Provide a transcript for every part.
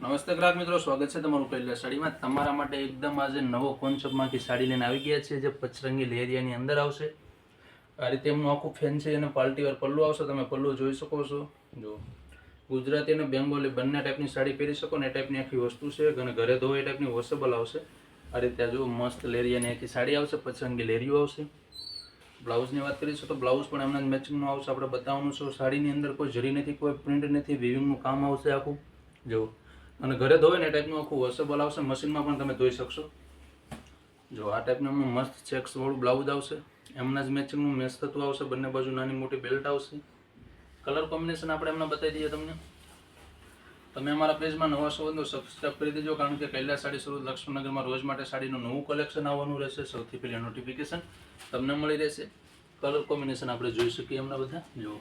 નમસ્તે ગ્રાહક મિત્રો, સ્વાગત છે તમારું કહેલા સાડીમાં તમારા માટે એકદમ આજે નવો કોન્સેપ્ટમાંથી સાડી લઈને આવી ગયા છે જે પચરંગી લેરિયાની અંદર આવશે. આ રીતે એમનું આખું ફેન છે અને પાર્ટીવાર પલ્લું આવશે. તમે પલ્લું જોઈ શકો છો. જો ગુજરાતી અને બેંગોલી બંને ટાઈપની સાડી પહેરી શકો ને એ ટાઈપની આખી વસ્તુ છે. અને ઘરે ધોવા એ ટાઈપની વોશેબલ આવશે. આ રીતે જો મસ્ત લેરિયાની આખી સાડી આવશે, પચરંગી લેરિયું આવશે. બ્લાઉઝની વાત કરીશું તો બ્લાઉઝ પણ એમના જ મેચિંગનું આવશે. આપણે બતાવવાનું છે, સાડીની અંદર કોઈ જરી નથી, કોઈ પ્રિન્ટ નથી વિવિંગનું કામ આવશે આખું. જો અને ઘરે ધોવે ને એ ટાઈપનું આખું વોશેબલ આવશે મશીનમાં પણ તમે ધોઈ શકશો. જો આ ટાઈપનું એમનું મસ્ત ચેક્સ વાળું બ્લાઉઝ આવશે. એમના જ મેચિંગનું મેચ થતું આવશે. બંને બાજુ નાની મોટી બેલ્ટ આવશે. કલર કોમ્બિનેશન આપણે એમને બતાવી દઈએ તમને. તમે અમારા પેજમાં નવા છો તો સબસ્ક્રાઈબ કરી દેજો, કારણ કે કૈલાસ સાડી સુરત લક્ષ્મણનગરમાં રોજ માટે સાડીનું નવું કલેક્શન આવવાનું રહેશે. સૌથી પહેલાં નોટિફિકેશન તમને મળી રહેશે. કલર કોમ્બિનેશન આપણે જોઈ શકીએ એમના બધા. જુઓ.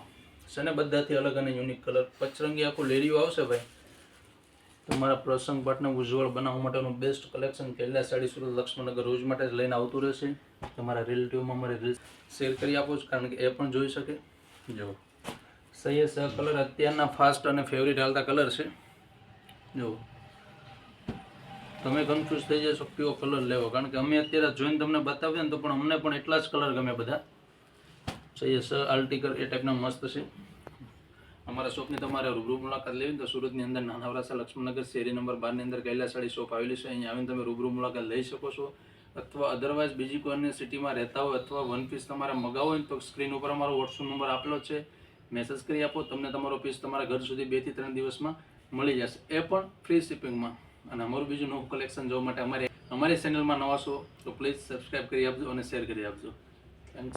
છે ને બધાથી અલગ અને યુનિક કલર પચરંગી આખું લેરિયું આવશે ભાઈ. તમારા પ્રસંગ પાઠને ઉજ્જવળ બનાવવા માટેનું બેસ્ટ કલેક્શન કેલા સાડી સુરત લક્ષ્મણનગર રોજ માટે જ લઈને આવતું રહેશે. તમારા રિલેટિવમાં મારે રીલ શેર કરી આપો છો, કારણ કે એ પણ જોઈ શકે. જો સહી સહ કલર અત્યારના ફાસ્ટ અને ફેવરિટ હાલતા કલર છે. જો તમે કન્ફ્યુઝ થઈ જશો કયો કલર લેવો, કારણ કે અમે અત્યારે જોઈને તમને બતાવીએ ને તો પણ અમને પણ એટલા જ કલર ગમે બધા. સહી સહ આર્ટિકલ એ ટાઈપના મસ્ત છે. અમારા શોપની તમારે રૂબરૂ મુલાકાત લેવી તો સુરતની અંદર નાના વરાસા લક્ષ્મણનગર શેરી નંબર બારની અંદર કૈલાસાડી શોપ આવેલી છે. અહીંયા આવીને તમે રૂબરૂ મુલાકાત લઈ શકો છો. અથવા અધરવાઇઝ બીજી કોઈ અન્ય સિટીમાં રહેતા હોય અથવા વન પીસ તમારે મગાવો હોય તો સ્ક્રીન ઉપર અમારો વોટ્સઅપ નંબર આપેલો છે. મેસેજ કરી આપો, તમને તમારો પીસ તમારા ઘર સુધી બેથી ત્રણ દિવસમાં મળી જશે. એ પણ ફ્રી શિપિંગમાં અને અમારું બીજું નવું કલેક્શન જોવા માટે અમારી અમારી ચેનલમાં નવા છો તો પ્લીઝ સબસ્ક્રાઈબ કરી આપજો અને શેર કરી આપજો.